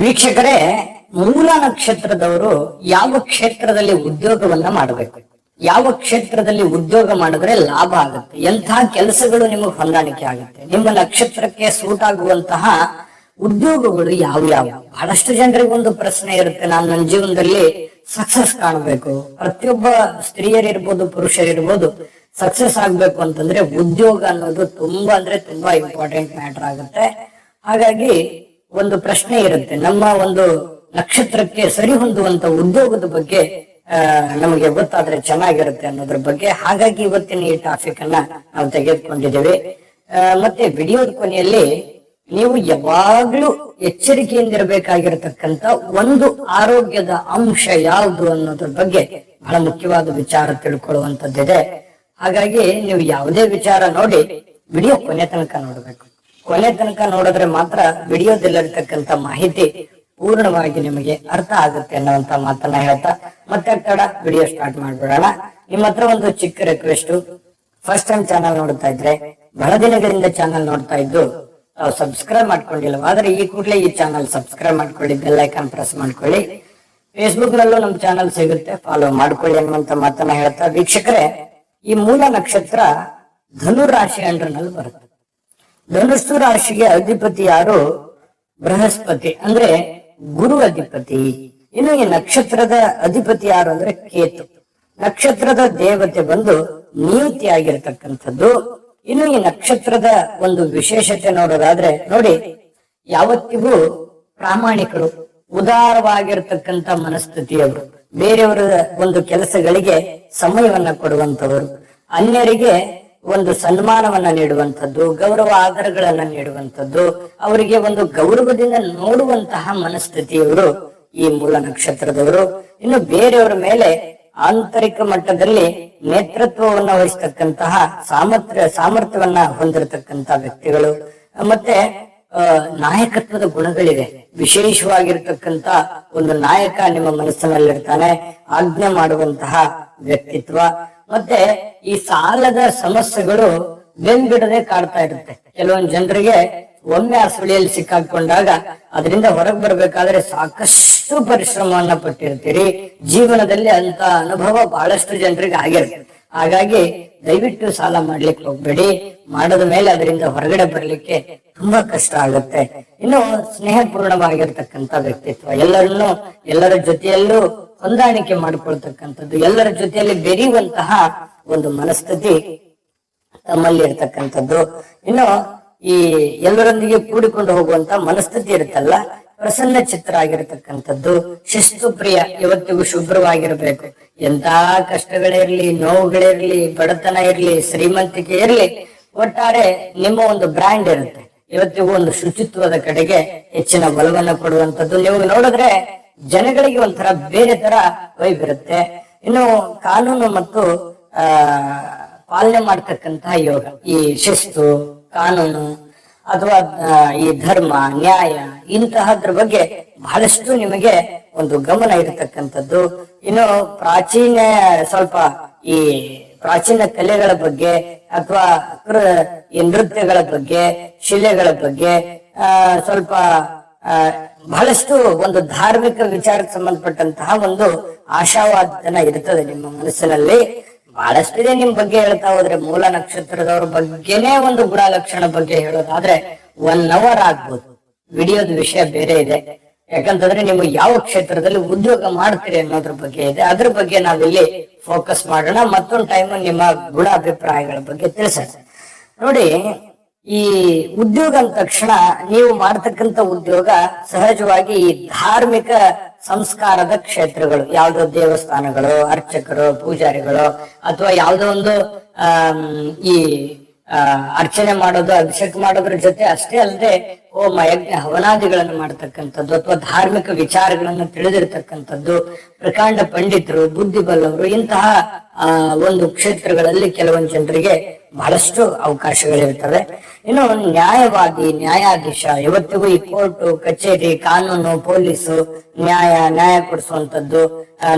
ವೀಕ್ಷಕರೇ, ಮೂಲ ನಕ್ಷತ್ರದವರು ಯಾವ ಕ್ಷೇತ್ರದಲ್ಲಿ ಉದ್ಯೋಗವನ್ನ ಮಾಡಬೇಕು? ಯಾವ ಕ್ಷೇತ್ರದಲ್ಲಿ ಉದ್ಯೋಗ ಮಾಡಿದ್ರೆ ಲಾಭ ಆಗುತ್ತೆ? ಎಂತಹ ಕೆಲಸಗಳು ನಿಮಗೆ ಹೊಂದಾಣಿಕೆ ಆಗುತ್ತೆ? ನಿಮ್ಮ ನಕ್ಷತ್ರಕ್ಕೆ ಸೂಟ್ ಆಗುವಂತಹ ಉದ್ಯೋಗಗಳು ಯಾವ ಬಹಳಷ್ಟು ಜನರಿಗೆ ಒಂದು ಪ್ರಶ್ನೆ ಇರುತ್ತೆ. ನಾನು ನನ್ನ ಜೀವನದಲ್ಲಿ ಸಕ್ಸಸ್ ಕಾಣಬೇಕು. ಪ್ರತಿಯೊಬ್ಬ ಸ್ತ್ರೀಯರಿರ್ಬೋದು ಪುರುಷರಿರ್ಬೋದು ಸಕ್ಸಸ್ ಆಗ್ಬೇಕು ಅಂತಂದ್ರೆ ಉದ್ಯೋಗ ಅನ್ನೋದು ತುಂಬಾ ಅಂದ್ರೆ ತುಂಬಾ ಇಂಪಾರ್ಟೆಂಟ್ ಮ್ಯಾಟರ್ ಆಗುತ್ತೆ. ಹಾಗಾಗಿ ಒಂದು ಪ್ರಶ್ನೆ ಇರುತ್ತೆ. ನಮ್ಮ ಒಂದು ನಕ್ಷತ್ರಕ್ಕೆ ಸರಿ ಹೊಂದುವಂತ ಉದ್ಯೋಗದ ಬಗ್ಗೆ ನಮಗೆ ಗೊತ್ತಾದ್ರೆ ಚೆನ್ನಾಗಿರುತ್ತೆ ಅನ್ನೋದ್ರ ಬಗ್ಗೆ. ಹಾಗಾಗಿ ಇವತ್ತಿನ ಈ ಟಾಪಿಕ್ ಅನ್ನ ನಾವು ತೆಗೆದುಕೊಂಡಿದ್ದೇವೆ. ಮತ್ತೆ ವಿಡಿಯೋದ ಕೊನೆಯಲ್ಲಿ ನೀವು ಯಾವಾಗ್ಲೂ ಎಚ್ಚರಿಕೆಯಿಂದಿರಬೇಕಾಗಿರತಕ್ಕಂತ ಒಂದು ಆರೋಗ್ಯದ ಅಂಶ ಯಾವುದು ಅನ್ನೋದ್ರ ಬಗ್ಗೆ ಬಹಳ ಮುಖ್ಯವಾದ ವಿಚಾರ ತಿಳ್ಕೊಳ್ಳುವಂತದ್ದಿದೆ. ಹಾಗಾಗಿ ನೀವು ಯಾವುದೇ ವಿಚಾರ ನೋಡಿ, ವಿಡಿಯೋ ಕೊನೆ ತನಕ ನೋಡಬೇಕು. ಕೊನೆ ತನಕ ನೋಡಿದ್ರೆ ಮಾತ್ರ ವಿಡಿಯೋದಲ್ಲಿರ್ತಕ್ಕಂಥ ಮಾಹಿತಿ ಪೂರ್ಣವಾಗಿ ನಿಮಗೆ ಅರ್ಥ ಆಗುತ್ತೆ ಅನ್ನುವಂತ ಮಾತನ್ನ ಹೇಳ್ತಾ ಮತ್ತೆ ತಡ ವಿಡಿಯೋ ಸ್ಟಾರ್ಟ್ ಮಾಡ್ಬಿಡೋಣ. ನಿಮ್ಮ ಹತ್ರ ಒಂದು ಚಿಕ್ಕ ರಿಕ್ವೆಸ್ಟ್ ಫಸ್ಟ್ ಟೈಮ್ ಚಾನಲ್ ನೋಡ್ತಾ ಇದ್ರೆ, ಬಹಳ ದಿನಗಳಿಂದ ಚಾನಲ್ ನೋಡ್ತಾ ಇದ್ದು ತಾವು ಸಬ್ಸ್ಕ್ರೈಬ್ ಮಾಡ್ಕೊಂಡಿಲ್ಲ ಆದ್ರೆ ಈ ಕೂಡಲೇ ಈ ಚಾನಲ್ ಸಬ್ಸ್ಕ್ರೈಬ್ ಮಾಡ್ಕೊಳ್ಳಿ ಬೆಲ್ ಐಕಾನ್ ಪ್ರೆಸ್ ಮಾಡ್ಕೊಳ್ಳಿ. ಫೇಸ್ಬುಕ್ ನಲ್ಲೂ ನಮ್ ಚಾನಲ್ ಸಿಗುತ್ತೆ ಫಾಲೋ ಮಾಡ್ಕೊಳ್ಳಿ ಅನ್ನುವಂತ ಮಾತನ್ನ ಹೇಳ್ತಾ. ವೀಕ್ಷಕರೇ, ಈ ಮೂಲ ನಕ್ಷತ್ರ ಧನು ರಾಶಿ ಅಂಡ್ರನಲ್ಲಿ ಬರುತ್ತೆ. ಧನುಸ್ಸು ರಾಶಿಗೆ ಅಧಿಪತಿ ಯಾರು? ಬೃಹಸ್ಪತಿ. ಅಂದ್ರೆ ಗುರು ಅಧಿಪತಿ. ಇನ್ನು ಈ ನಕ್ಷತ್ರದ ಅಧಿಪತಿ ಯಾರು ಅಂದ್ರೆ ಕೇತು. ನಕ್ಷತ್ರದ ದೇವತೆ ಬಂದು ನಿಯುತಿ ಆಗಿರತಕ್ಕಂಥದ್ದು. ಇನ್ನು ಈ ನಕ್ಷತ್ರದ ಒಂದು ವಿಶೇಷತೆ ನೋಡೋದಾದ್ರೆ, ನೋಡಿ, ಯಾವತ್ತಿಗೂ ಪ್ರಾಮಾಣಿಕರು, ಉದಾರವಾಗಿರ್ತಕ್ಕಂಥ ಮನಸ್ಥಿತಿಯವರು, ಬೇರೆಯವರ ಒಂದು ಕೆಲಸಗಳಿಗೆ ಸಮಯವನ್ನ ಕೊಡುವಂತವರು ಅನ್ಯರಿಗೆ ಒಂದು ಸನ್ಮಾನವನ್ನ ನೀಡುವಂಥದ್ದು, ಗೌರವ ಆಧಾರಗಳನ್ನ ನೀಡುವಂಥದ್ದು, ಅವರಿಗೆ ಒಂದು ಗೌರವದಿಂದ ನೋಡುವಂತಹ ಮನಸ್ಥಿತಿಯವರು ಈ ಮೂಲ ನಕ್ಷತ್ರದವರು. ಇನ್ನು ಬೇರೆಯವರ ಮೇಲೆ ಆಂತರಿಕ ಮಟ್ಟದಲ್ಲಿ ನೇತೃತ್ವವನ್ನು ವಹಿಸ್ತಕ್ಕಂತಹ ಸಾಮರ್ಥ್ಯ, ಸಾಮರ್ಥ್ಯವನ್ನ ಹೊಂದಿರತಕ್ಕಂತಹ ವ್ಯಕ್ತಿಗಳು. ಮತ್ತೆ ನಾಯಕತ್ವದ ಗುಣಗಳಿವೆ. ವಿಶೇಷವಾಗಿರ್ತಕ್ಕಂತ ಒಂದು ನಾಯಕ ನಿಮ್ಮ ಮನಸ್ಸಿನಲ್ಲಿರ್ತಾನೆ. ಆಜ್ಞೆ ಮಾಡುವಂತಹ ವ್ಯಕ್ತಿತ್ವ. ಮತ್ತೆ ಈ ಸಾಲದ ಸಮಸ್ಯೆಗಳು ಬೆಂಬಿಡದೆ ಕಾಡ್ತಾ ಇರುತ್ತೆ. ಕೆಲವೊಂದು ಜನರಿಗೆ ಒಮ್ಮೆ ಆ ಸುಳಿಯಲ್ಲಿ ಸಿಕ್ಕಾಕೊಂಡಾಗ ಅದರಿಂದ ಹೊರಗೆ ಬರ್ಬೇಕಾದ್ರೆ ಸಾಕಷ್ಟು ಪರಿಶ್ರಮವನ್ನ ಪಟ್ಟಿರ್ತೀರಿ. ಜೀವನದಲ್ಲಿ ಅಂತ ಅನುಭವ ಬಹಳಷ್ಟು ಜನರಿಗೆ ಆಗಿರುತ್ತೆ. ಹಾಗಾಗಿ ದಯವಿಟ್ಟು ಸಾಲ ಮಾಡ್ಲಿಕ್ಕೆ ಹೋಗ್ಬೇಡಿ. ಮಾಡದ ಮೇಲೆ ಅದರಿಂದ ಹೊರಗಡೆ ಬರ್ಲಿಕ್ಕೆ ತುಂಬಾ ಕಷ್ಟ ಆಗುತ್ತೆ. ಇನ್ನು ಸ್ನೇಹಪೂರ್ಣವಾಗಿರ್ತಕ್ಕಂಥ ವ್ಯಕ್ತಿತ್ವ ಎಲ್ಲರನ್ನು, ಎಲ್ಲರ ಜೊತೆಯಲ್ಲೂ ಹೊಂದಾಣಿಕೆ ಮಾಡಿಕೊಳ್ತಕ್ಕಂಥದ್ದು, ಎಲ್ಲರ ಜೊತೆಯಲ್ಲಿ ಬೆರೆಯುವಂತಹ ಒಂದು ಮನಸ್ಥಿತಿ ತಮ್ಮಲ್ಲಿ ಇರ್ತಕ್ಕಂಥದ್ದು. ಇನ್ನು ಈ ಎಲ್ಲರೊಂದಿಗೆ ಕೂಡಿಕೊಂಡು ಹೋಗುವಂತ ಮನಸ್ಥಿತಿ ಇರುತ್ತಲ್ಲ, ಪ್ರಸನ್ನ ಚಿತ್ರ ಆಗಿರತಕ್ಕಂಥದ್ದು ಶಿಸ್ತು ಪ್ರಿಯ ಇವತ್ತಿಗೂ ಶುಭ್ರವಾಗಿರಬೇಕು. ಎಂತ ಕಷ್ಟಗಳಿರ್ಲಿ ನೋವುಗಳಿರ್ಲಿ ಬಡತನ ಇರ್ಲಿ, ಶ್ರೀಮಂತಿಕೆ ಇರ್ಲಿ, ಒಟ್ಟಾರೆ ನಿಮ್ಮ ಒಂದು ಬ್ರ್ಯಾಂಡ್ ಇರುತ್ತೆ. ಇವತ್ತಿಗೂ ಒಂದು ಶುಚಿತ್ವದ ಕಡೆಗೆ ಹೆಚ್ಚಿನ ಬಲವನ್ನ ಕೊಡುವಂತದ್ದು ನೀವು ನೋಡಿದ್ರೆ ಜನಗಳಿಗೆ ಒಂಥರ ಬೇರೆ ತರ ವೈಬ್ ಇರುತ್ತೆ. ಇನ್ನು ಕಾನೂನು ಮತ್ತು, ಆ, ಪಾಲನೆ ಮಾಡ್ತಕ್ಕಂತಹ ಯೋಗ, ಈ ಶಿಸ್ತು, ಕಾನೂನು ಅಥವಾ ಈ ಧರ್ಮ, ನ್ಯಾಯ ಇಂತಹದ್ರ ಬಗ್ಗೆ ಬಹಳಷ್ಟು ನಿಮಗೆ ಒಂದು ಗಮನ ಇರತಕ್ಕಂಥದ್ದು. ಇನ್ನು ಪ್ರಾಚೀನ, ಸ್ವಲ್ಪ ಈ ಪ್ರಾಚೀನ ಕಲೆಗಳ ಬಗ್ಗೆ ಅಥವಾ ಈ ನೃತ್ಯಗಳ ಬಗ್ಗೆ, ಶಿಲೆಗಳ ಬಗ್ಗೆ ಸ್ವಲ್ಪ ಬಹಳಷ್ಟು ಒಂದು ಧಾರ್ಮಿಕ ವಿಚಾರಕ್ಕೆ ಸಂಬಂಧಪಟ್ಟಂತಹ ಒಂದು ಆಶಾವಾದನ ಇರ್ತದೆ ನಿಮ್ಮ ಮನಸ್ಸಿನಲ್ಲಿ. ಬಹಳಷ್ಟಿದೆ ನಿಮ್ ಬಗ್ಗೆ ಹೇಳ್ತಾ ಹೋದ್ರೆ, ಮೂಲ ನಕ್ಷತ್ರದವ್ರ ಬಗ್ಗೆನೇ ಒಂದು ಗುಣಲಕ್ಷಣ ಬಗ್ಗೆ ಹೇಳೋದಾದ್ರೆ ಒನ್ ಅವರ್ ಆಗ್ಬೋದು. ವಿಡಿಯೋದ ವಿಷಯ ಬೇರೆ ಇದೆ. ಯಾಕಂತಂದ್ರೆ ನೀವು ಯಾವ ಕ್ಷೇತ್ರದಲ್ಲಿ ಉದ್ಯೋಗ ಮಾಡ್ತೀರಿ ಅನ್ನೋದ್ರ ಬಗ್ಗೆ ಇದೆ. ಅದ್ರ ಬಗ್ಗೆ ನಾವಿಲ್ಲಿ ಫೋಕಸ್ ಮಾಡೋಣ. ಮತ್ತೊಂದು ಟೈಮ್ ನಿಮ್ಮ ಗುಣ ಅಭಿಪ್ರಾಯಗಳ ಬಗ್ಗೆ ತಿಳಿಸೋಣ. ನೋಡಿ ಈ ಉದ್ಯೋಗ ಅಂದ ತಕ್ಷಣ ನೀವು ಮಾಡ್ತಕ್ಕಂತ ಉದ್ಯೋಗ ಸಹಜವಾಗಿ ಈ ಧಾರ್ಮಿಕ ಸಂಸ್ಕಾರದ ಕ್ಷೇತ್ರಗಳು, ಯಾವ್ದೋ ದೇವಸ್ಥಾನಗಳು, ಅರ್ಚಕರು, ಪೂಜಾರಿಗಳು, ಅಥವಾ ಯಾವ್ದೋ ಒಂದು ಆ ಈ ಅರ್ಚನೆ ಮಾಡೋದು, ಅಭಿಷೇಕ ಮಾಡೋದ್ರ ಜೊತೆ ಅಷ್ಟೇ ಅಲ್ಲದೆ ಹೋಮ, ಯಜ್ಞ, ಹವನಾದಿಗಳನ್ನು ಮಾಡ್ತಕ್ಕಂಥದ್ದು ಅಥವಾ ಧಾರ್ಮಿಕ ವಿಚಾರಗಳನ್ನು ತಿಳಿದಿರ್ತಕ್ಕಂಥದ್ದು, ಪ್ರಕಾಂಡ ಪಂಡಿತರು, ಬುದ್ಧಿಬಲ್ಲವರು, ಇಂತಹ ಒಂದು ಕ್ಷೇತ್ರಗಳಲ್ಲಿ ಕೆಲವೊಂದು ಜನರಿಗೆ ಬಹಳಷ್ಟು ಅವಕಾಶಗಳಿರ್ತವೆ ಇನ್ನು ನ್ಯಾಯವಾದಿ, ನ್ಯಾಯಾಧೀಶ. ಇವತ್ತಿಗೂ ಈ ಕೋರ್ಟು, ಕಚೇರಿ, ಕಾನೂನು, ಪೊಲೀಸು, ನ್ಯಾಯ ನ್ಯಾಯ ಕೊಡಿಸುವಂತದ್ದು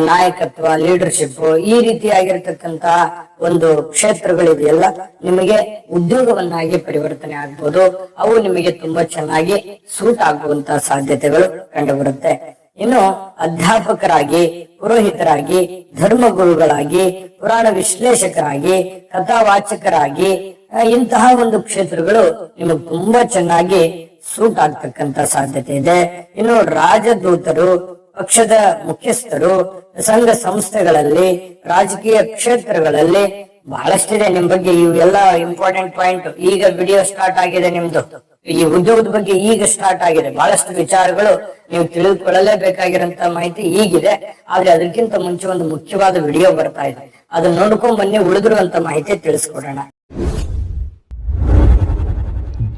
ನಾಯಕತ್ವ ಲೀಡರ್ಶಿಪ್ ಈ ರೀತಿಯಾಗಿರ್ತಕ್ಕಂತಹ ಒಂದು ಕ್ಷೇತ್ರಗಳಿದೆಯಲ್ಲ ನಿಮಗೆ ಉದ್ಯೋಗವನ್ನಾಗಿ ಪರಿವರ್ತನೆ ಆಗ್ಬೋದು. ಅವು ನಿಮಗೆ ತುಂಬಾ ಚೆನ್ನಾಗಿ ಸೂಟ್ ಆಗುವಂತಹ ಸಾಧ್ಯತೆಗಳು ಕಂಡುಬರುತ್ತೆ. ಇನ್ನು ಅಧ್ಯಾಪಕರಾಗಿ, ಪುರೋಹಿತರಾಗಿ, ಧರ್ಮಗುರುಗಳಾಗಿ, ಪುರಾಣ ವಿಶ್ಲೇಷಕರಾಗಿ, ಕಥಾವಾಚಕರಾಗಿ ಇಂತಹ ಒಂದು ಕ್ಷೇತ್ರಗಳು ನಿಮಗೆ ತುಂಬಾ ಚೆನ್ನಾಗಿ ಸೂಟ್ ಆಗ್ತಕ್ಕಂತ ಸಾಧ್ಯತೆ ಇದೆ. ಇನ್ನು ರಾಜದೂತರು, ಪಕ್ಷದ ಮುಖ್ಯಸ್ಥರು, ಸಂಘ ಸಂಸ್ಥೆಗಳಲ್ಲಿ, ರಾಜಕೀಯ ಕ್ಷೇತ್ರಗಳಲ್ಲಿ ಬಹಳಷ್ಟಿದೆ ನಿಮ್ ಬಗ್ಗೆ. ಇವೆಲ್ಲ ಇಂಪಾರ್ಟೆಂಟ್ ಪಾಯಿಂಟ್ ಈಗ ವಿಡಿಯೋ ಸ್ಟಾರ್ಟ್ ಆಗಿದೆ ನಿಮ್ದು. ಈ ಉದ್ಯೋಗದ ಬಗ್ಗೆ ಈಗ ಸ್ಟಾರ್ಟ್ ಆಗಿದೆ. ಬಹಳಷ್ಟು ವಿಚಾರಗಳು ನೀವು ತಿಳಿದುಕೊಳ್ಳಲೇಬೇಕಾಗಿರಂತ ಮಾಹಿತಿ ಈಗಿದೆ. ಆದ್ರೆ ಅದಕ್ಕಿಂತ ಮುಂಚೆ ಒಂದು ಮುಖ್ಯವಾದ ವಿಡಿಯೋ ಬರ್ತಾ ಇದೆ. ಅದನ್ನ ನೋಡ್ಕೊಂಡ್ ಬನ್ನಿ ಉಳಿದಿರುವಂತ ಮಾಹಿತಿ ತಿಳಿಸ್ಕೊಡೋಣ.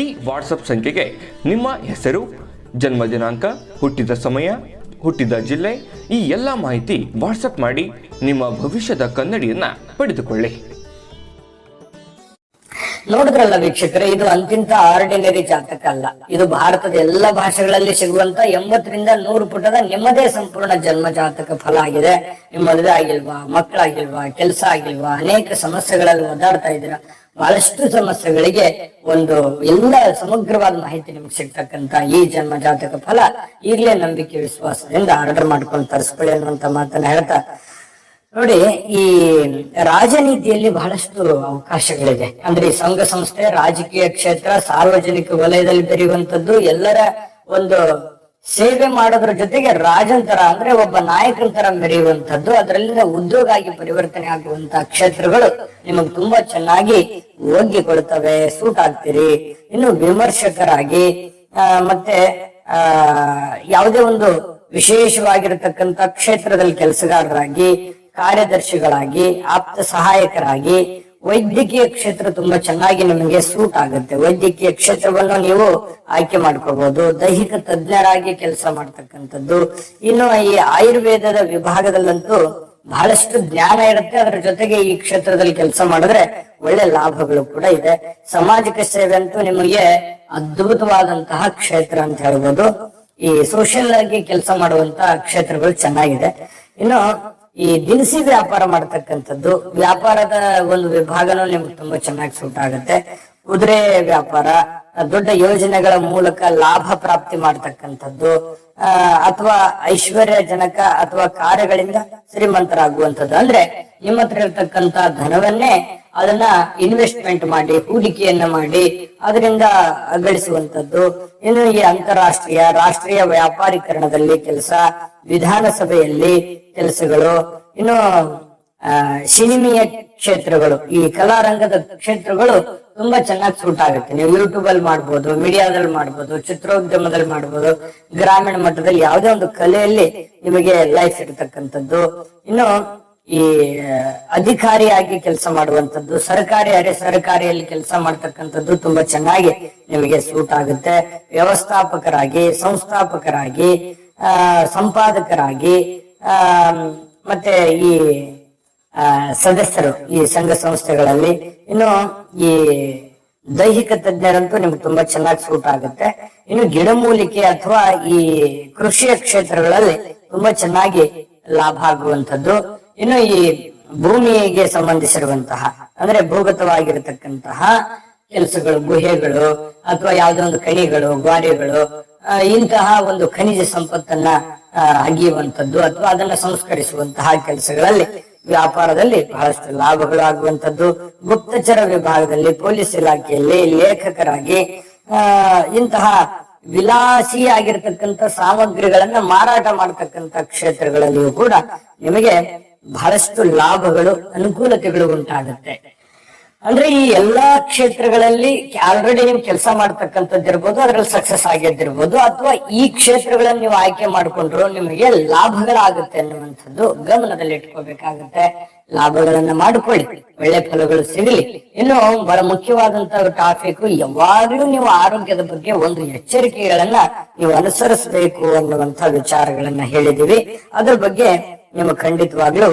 ಈ ವಾಟ್ಸಪ್ ಸಂಖ್ಯೆಗೆ ನಿಮ್ಮ ಹೆಸರು, ಜನ್ಮ ದಿನಾಂಕ, ಹುಟ್ಟಿದ ಸಮಯ, ಹುಟ್ಟಿದ ಜಿಲ್ಲೆ, ಈ ಎಲ್ಲ ಮಾಹಿತಿ ವಾಟ್ಸಪ್ ಮಾಡಿ ನಿಮ್ಮ ಭವಿಷ್ಯದ ಕನ್ನಡಿಯನ್ನ ಪಡೆದುಕೊಳ್ಳಿ. ನೋಡಿದ್ರಲ್ಲ ವೀಕ್ಷಕರೇ, ಇದು ಅಂತಿಂತ ಆರ್ಡಿನರಿ ಜಾತಕ ಅಲ್ಲ. ಇದು ಭಾರತದ ಎಲ್ಲ ಭಾಷೆಗಳಲ್ಲಿ ಸಿಗುವಂತ ಎಂಬತ್ತರಿಂದ ನೂರು ಪುಟದ ನಿಮ್ಮದೇ ಸಂಪೂರ್ಣ ಜನ್ಮ ಜಾತಕ ಫಲ ಆಗಿದೆ. ನಿಮ್ಮ ಮದುವೆ ಆಗಿಲ್ವಾ, ಮಕ್ಕಳಾಗಿಲ್ವಾ, ಕೆಲಸ ಆಗಿಲ್ವಾ, ಅನೇಕ ಸಮಸ್ಯೆಗಳಲ್ಲಿ ಒದ್ದಾಡ್ತಾ ಇದ್ದೀರಾ. ಬಹಳಷ್ಟು ಸಮಸ್ಯೆಗಳಿಗೆ ಒಂದು ಎಲ್ಲ ಸಮಗ್ರವಾದ ಮಾಹಿತಿ ನಿಮ್ಗೆ ಸಿಗ್ತಕ್ಕಂತ ಈ ಜನ್ಮ ಜಾತಕ ಫಲ ಈಗಲೇ ನಂಬಿಕೆ ವಿಶ್ವಾಸದಿಂದ ಆರ್ಡರ್ ಮಾಡ್ಕೊಂಡು ತರಿಸ್ಕೊಳ್ಳಿ ಅನ್ನುವಂತ ಮಾತನ್ನ ಹೇಳ್ತಾ ನೋಡಿ, ಈ ರಾಜನೀತಿಯಲ್ಲಿ ಬಹಳಷ್ಟು ಅವಕಾಶಗಳಿದೆ. ಅಂದ್ರೆ ಈ ಸಂಘ ಸಂಸ್ಥೆ, ರಾಜಕೀಯ ಕ್ಷೇತ್ರ, ಸಾರ್ವಜನಿಕ ವಲಯದಲ್ಲಿ ಬೆರೆಯುವಂತದ್ದು ಎಲ್ಲರ ಒಂದು ಸೇವೆ ಮಾಡೋದ್ರ ಜೊತೆಗೆ ರಾಜಂತರ ಅಂದ್ರೆ ಒಬ್ಬ ನಾಯಕನ ತರ ಮೆರೆಯುವಂತದ್ದು ಅದರಲ್ಲಿಂದ ಉದ್ಯೋಗ ಆಗಿ ಪರಿವರ್ತನೆ ಆಗುವಂತ ಕ್ಷೇತ್ರಗಳು ನಿಮಗೆ ತುಂಬಾ ಚೆನ್ನಾಗಿ ಒಗ್ಗಿ ಕೊಡ್ತವೆ ಸೂಟ್ ಆಗ್ತೀರಿ. ಇನ್ನು ವಿಮರ್ಶಕರಾಗಿ ಮತ್ತೆ ಯಾವುದೇ ಒಂದು ವಿಶೇಷವಾಗಿರತಕ್ಕಂತ ಕ್ಷೇತ್ರದಲ್ಲಿ ಕೆಲಸಗಾರರಾಗಿ, ಕಾರ್ಯದರ್ಶಿಗಳಾಗಿ, ಆಪ್ತ ಸಹಾಯಕರಾಗಿ ವೈದ್ಯಕೀಯ ಕ್ಷೇತ್ರ ತುಂಬಾ ಚೆನ್ನಾಗಿ ನಿಮಗೆ ಸೂಟ್ ಆಗುತ್ತೆ. ವೈದ್ಯಕೀಯ ಕ್ಷೇತ್ರವನ್ನು ನೀವು ಆಯ್ಕೆ ಮಾಡ್ಕೋಬಹುದು ದೈಹಿಕ ತಜ್ಞರಾಗಿ ಕೆಲಸ ಮಾಡ್ತಕ್ಕಂಥದ್ದು. ಇನ್ನು ಈ ಆಯುರ್ವೇದದ ವಿಭಾಗದಲ್ಲಂತೂ ಬಹಳಷ್ಟು ಜ್ಞಾನ ಇರುತ್ತೆ. ಅದರ ಜೊತೆಗೆ ಈ ಕ್ಷೇತ್ರದಲ್ಲಿ ಕೆಲಸ ಮಾಡಿದ್ರೆ ಒಳ್ಳೆ ಲಾಭಗಳು ಕೂಡ ಇದೆ. ಸಾಮಾಜಿಕ ಸೇವೆ ಅಂತೂ ನಿಮಗೆ ಅದ್ಭುತವಾದಂತಹ ಕ್ಷೇತ್ರ ಅಂತ ಹೇಳ್ಬೋದು. ಈ ಸೋಷಿಯಲ್ ಆಗಿ ಕೆಲಸ ಮಾಡುವಂತ ಕ್ಷೇತ್ರಗಳು ಚೆನ್ನಾಗಿದೆ. ಇನ್ನು ಈ ದಿನಸಿ ವ್ಯಾಪಾರ ಮಾಡ್ತಕ್ಕಂಥದ್ದು, ವ್ಯಾಪಾರದ ಒಂದು ವಿಭಾಗನೂ ನಿಮ್ಗೆ ತುಂಬಾ ಚೆನ್ನಾಗಿ ಸೂಟ್ ಆಗುತ್ತೆ. ಕುದುರೆ ವ್ಯಾಪಾರ, ದೊಡ್ಡ ಯೋಜನೆಗಳ ಮೂಲಕ ಲಾಭ ಪ್ರಾಪ್ತಿ ಮಾಡ್ತಕ್ಕಂಥದ್ದು ಅಥವಾ ಅಥವಾ ಐಶ್ವರ್ಯಜನಕ ಅಥವಾ ಕಾರ್ಯಗಳಿಂದ ಶ್ರೀಮಂತರಾಗುವಂಥದ್ದು. ಅಂದ್ರೆ ನಿಮ್ಮ ಹತ್ರ ಇರ್ತಕ್ಕಂತ ಧನವನ್ನೇ ಅದನ್ನ ಇನ್ವೆಸ್ಟ್ಮೆಂಟ್ ಮಾಡಿ, ಹೂಡಿಕೆಯನ್ನ ಮಾಡಿ, ಅದರಿಂದ ಗಳಿಸುವಂತದ್ದು ಇನ್ನು ಈ ಅಂತಾರಾಷ್ಟ್ರೀಯ, ರಾಷ್ಟ್ರೀಯ ವ್ಯಾಪಾರೀಕರಣದಲ್ಲಿ ಕೆಲಸ, ವಿಧಾನಸಭೆಯಲ್ಲಿ ಕೆಲಸಗಳು, ಇನ್ನು ಸಿನಿಮೆಯ ಕ್ಷೇತ್ರಗಳು, ಈ ಕಲಾರಂಗದ ಕ್ಷೇತ್ರಗಳು ತುಂಬಾ ಚೆನ್ನಾಗಿ ಸೂಟ್ ಆಗುತ್ತೆ. ನೀವು ಯೂಟ್ಯೂಬ್ ಅಲ್ಲಿ ಮಾಡ್ಬೋದು, ಮೀಡಿಯಾದಲ್ಲಿ ಮಾಡ್ಬೋದು, ಚಿತ್ರೋದ್ಯಮದಲ್ಲಿ ಮಾಡ್ಬೋದು, ಗ್ರಾಮೀಣ ಮಟ್ಟದಲ್ಲಿ ಯಾವುದೇ ಒಂದು ಕಲೆಯಲ್ಲಿ ನಿಮಗೆ ಲೈಫ್ ಇರತಕ್ಕಂಥದ್ದು. ಇನ್ನು ಈ ಅಧಿಕಾರಿಯಾಗಿ ಕೆಲಸ ಮಾಡುವಂತದ್ದು ಸರ್ಕಾರಿ ಅರೆ ಸರ್ಕಾರಿಯಲ್ಲಿ ಕೆಲಸ ಮಾಡ್ತಕ್ಕಂಥದ್ದು ತುಂಬಾ ಚೆನ್ನಾಗಿ ನಿಮಗೆ ಸೂಟ್ ಆಗುತ್ತೆ. ವ್ಯವಸ್ಥಾಪಕರಾಗಿ, ಸಂಸ್ಥಾಪಕರಾಗಿ ಸಂಪಾದಕರಾಗಿ ಮತ್ತೆ ಈ ಸದಸ್ಯರು ಈ ಸಂಘ ಸಂಸ್ಥೆಗಳಲ್ಲಿ. ಇನ್ನು ಈ ದೈಹಿಕ ತಜ್ಞರಂತೂ ನಿಮ್ಗೆ ತುಂಬಾ ಚೆನ್ನಾಗಿ ಸೂಟ್ ಆಗುತ್ತೆ. ಇನ್ನು ಗಿಡಮೂಲಿಕೆ ಅಥವಾ ಈ ಕೃಷಿಯ ಕ್ಷೇತ್ರಗಳಲ್ಲಿ ತುಂಬಾ ಚೆನ್ನಾಗಿ ಲಾಭ ಆಗುವಂತದ್ದು ಇನ್ನು ಈ ಭೂಮಿಗೆ ಸಂಬಂಧಿಸಿರುವಂತಹ, ಅಂದ್ರೆ ಭೂಗತವಾಗಿರತಕ್ಕಂತಹ ಕೆಲಸಗಳು, ಗುಹೆಗಳು, ಅಥವಾ ಯಾವುದೋ ಒಂದು ಕಣಿಗಳು ಗ್ವಾರಿಗಳು ಇಂತಹ ಒಂದು ಖನಿಜ ಸಂಪತ್ತನ್ನ ಅಗಿಯುವಂಥದ್ದು ಅಥವಾ ಅದನ್ನ ಸಂಸ್ಕರಿಸುವಂತಹ ಕೆಲಸಗಳಲ್ಲಿ ವ್ಯಾಪಾರದಲ್ಲಿ ಬಹಳಷ್ಟು ಲಾಭಗಳು ಆಗುವಂಥದ್ದು ಗುಪ್ತಚರ ವಿಭಾಗದಲ್ಲಿ ಪೊಲೀಸ್ ಇಲಾಖೆಯಲ್ಲಿ ಲೇಖಕರಾಗಿ ಇಂತಹ ವಿಲಾಸಿಯಾಗಿರ್ತಕ್ಕಂಥ ಸಾಮಗ್ರಿಗಳನ್ನ ಮಾರಾಟ ಮಾಡತಕ್ಕಂತ ಕ್ಷೇತ್ರಗಳಲ್ಲಿಯೂ ಕೂಡ ನಿಮಗೆ ಬಹಳಷ್ಟು ಲಾಭಗಳು, ಅನುಕೂಲತೆಗಳು ಉಂಟಾಗುತ್ತೆ. ಅಂದ್ರೆ ಈ ಎಲ್ಲಾ ಕ್ಷೇತ್ರಗಳಲ್ಲಿ ಆಲ್ರೆಡಿ ನೀವು ಕೆಲಸ ಮಾಡ್ತಕ್ಕಂಥದ್ದಿರ್ಬೋದು ಅದ್ರಲ್ಲಿ ಸಕ್ಸಸ್ ಆಗಿದ್ದಿರ್ಬೋದು, ಅಥವಾ ಈ ಕ್ಷೇತ್ರಗಳನ್ನು ನೀವು ಆಯ್ಕೆ ಮಾಡ್ಕೊಂಡ್ರು ನಿಮಗೆ ಲಾಭಗಳಾಗುತ್ತೆ ಅನ್ನುವಂಥದ್ದು ಗಮನದಲ್ಲಿ ಇಟ್ಕೋಬೇಕಾಗುತ್ತೆ ಲಾಭಗಳನ್ನ ಮಾಡಿಕೊಳ್ಳಿ, ಒಳ್ಳೆ ಫಲಗಳು ಸಿಗಲಿ. ಇನ್ನು ಬಹಳ ಮುಖ್ಯವಾದಂತಹ ಟಾಪಿಕ್ ಯಾವಾಗ್ಲೂ ನೀವು ಆರೋಗ್ಯದ ಬಗ್ಗೆ ಒಂದು ಎಚ್ಚರಿಕೆಗಳನ್ನ ನೀವು ಅನುಸರಿಸಬೇಕು ಅನ್ನುವಂತ ವಿಚಾರಗಳನ್ನ ಹೇಳಿದೀವಿ ಅದ್ರ ಬಗ್ಗೆ ನಿಮಗೆ ಖಂಡಿತವಾಗ್ಲೂ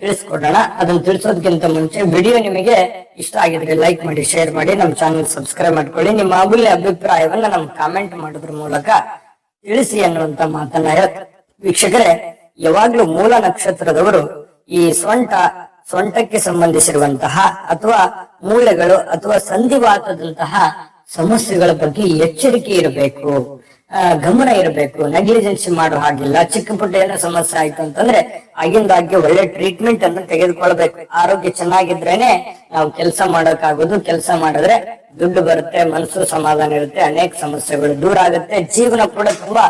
ತಿಳಿಸ್ಕೊಡೋಣ. ಅದನ್ನು ತಿಳಿಸೋದಕ್ಕಿಂತ ಮುಂಚೆ ವಿಡಿಯೋ ನಿಮಗೆ ಇಷ್ಟ ಆಗಿದ್ರೆ ಲೈಕ್ ಮಾಡಿ, ಶೇರ್ ಮಾಡಿ, ನಮ್ಮ ಚಾನಲ್ ಸಬ್ಸ್ಕ್ರೈಬ್ ಮಾಡ್ಕೊಳ್ಳಿ. ನಿಮ್ಮ ಅಮೂಲ್ಯ ಅಭಿಪ್ರಾಯವನ್ನ ನಮ್ಗೆ ಕಾಮೆಂಟ್ ಮಾಡೋದ್ರ ಮೂಲಕ ತಿಳಿಸಿ ಅನ್ನುವಂತ ಮಾತನ್ನ ವೀಕ್ಷಕರೇ, ಯಾವಾಗ್ಲೂ ಮೂಲ ನಕ್ಷತ್ರದವರು ಈ ಸೊಂಟ ಸೊಂಟಕ್ಕೆ ಸಂಬಂಧಿಸಿರುವಂತಹ ಅಥವಾ ಮೂಳೆಗಳು ಅಥವಾ ಸಂಧಿವಾತದಂತಹ ಸಮಸ್ಯೆಗಳ ಬಗ್ಗೆ ಎಚ್ಚರಿಕೆ ಇರಬೇಕು. ಗಮನ ಇರಬೇಕು. ನೆಗ್ಲಿಜೆನ್ಸ್ ಮಾಡೋ ಹಾಗಿಲ್ಲ. ಚಿಕ್ಕ ಪುಟ್ಟ ಏನೋ ಸಮಸ್ಯೆ ಆಯ್ತು ಅಂತಂದ್ರೆ ಆಗಿಂದಾಗ್ಗೆ ಒಳ್ಳೆ ಟ್ರೀಟ್ಮೆಂಟ್ ಅನ್ನು ತೆಗೆದುಕೊಳ್ಬೇಕು. ಆರೋಗ್ಯ ಚೆನ್ನಾಗಿದ್ರೇನೆ ನಾವು ಕೆಲಸ ಮಾಡೋಕ್ಕಾಗೋದು. ಕೆಲಸ ಮಾಡಿದ್ರೆ ದುಡ್ಡು ಬರುತ್ತೆ, ಮನಸ್ಸು ಸಮಾಧಾನ ಇರುತ್ತೆ, ಅನೇಕ ಸಮಸ್ಯೆಗಳು ದೂರ ಆಗುತ್ತೆ. ಜೀವನ ಕೂಡ ತುಂಬಾ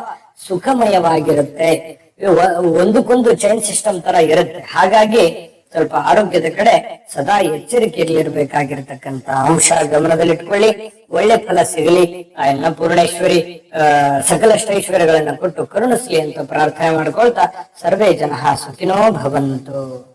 ಸುಖಮಯವಾಗಿರುತ್ತೆ. ಒಂದಕ್ಕೊಂದು ಚೈನ್ ಸಿಸ್ಟಮ್ ತರ ಇರುತ್ತೆ. ಹಾಗಾಗಿ ಸ್ವಲ್ಪ ಆರೋಗ್ಯದ ಕಡೆ ಸದಾ ಎಚ್ಚರಿಕೆಯಲ್ಲಿ ಇರಬೇಕಾಗಿರ್ತಕ್ಕಂತ ಅಂಶ ಗಮನದಲ್ಲಿಟ್ಕೊಳ್ಳಿ. ಒಳ್ಳೆ ಫಲ ಸಿಗಲಿ. ಆ ಎಲ್ಲ ಪೂರ್ಣೇಶ್ವರಿ ಅಹ್ ಸಕಲಷ್ಟ ಐಶ್ವರ್ಯಗಳನ್ನ ಕೊಟ್ಟು ಕರುಣಿಸ್ಲಿ ಅಂತ ಪ್ರಾರ್ಥನೆ ಮಾಡ್ಕೊಳ್ತಾ ಸರ್ವೇ ಜನ ಸುಖಿನೋ ಭವಂತು.